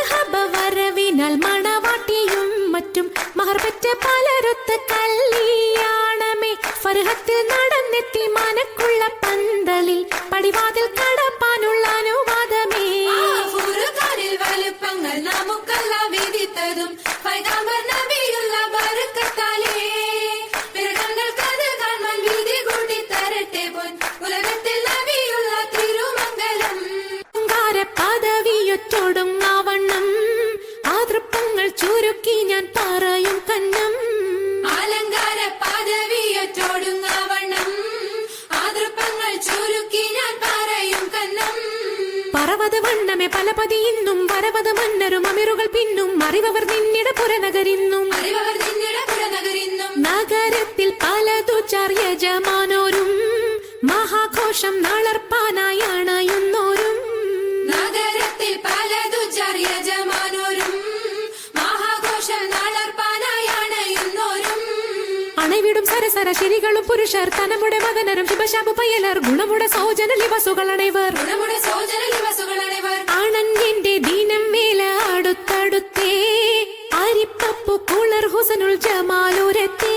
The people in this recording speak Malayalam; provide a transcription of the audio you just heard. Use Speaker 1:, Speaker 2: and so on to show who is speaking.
Speaker 1: ഷഹബ മണവാട്ടിയും മറ്റും മഹർപറ്റ പലരൊത്ത കല്ലിയാണമേ ഫർഹത്തിൽ നടന്നെത്തി മനക്കുള്ള പന്തലിൽ പടിവാതിൽ കടപ്പാനുള്ള അനുവാദമേ
Speaker 2: വലുപ്പങ്ങൾ നമുക്കല്ല വിധിത്തതും. പൈതാമ്പര
Speaker 1: ചുരുക്കി ഞാൻ പറയും കന്നം.
Speaker 2: അലങ്കാര പദവിയറ്റോടുങ്ങ വണ്ണം അതൃപ്പങ്ങൾ ചുരുക്കി ഞാൻ പറയും കന്നം.
Speaker 1: പർവത വണ്ണമേ പലപതി ഇന്നും പരവത മന്നരും അമിറുകൾ പിന്നും അറിവവർ നിന്നിട പുരനകരിന്നും
Speaker 2: അറിവവർ നിന്നിട പുരനകരിന്നും
Speaker 1: നഗരത്തിൽ പലതു ചറിയ ജമാനോരും മഹാഘോഷം നളർപ്പാനായി അണവിടും സരസര ശിരികളും പുരുഷർ തനമുടെ മകനരും ശിവശാപ പയ്യലർ ഗുണമുടെ സൗജന ലിവസുകൾ അണവർ
Speaker 2: നമ്മുടെ സോജന ദിവസുകളണിവർ
Speaker 1: ദീനം മേല അടുത്തടുത്തേ. അരിപ്പപ്പു കുളർ ഹുസനുൽ ജമാലൂരത്തേ.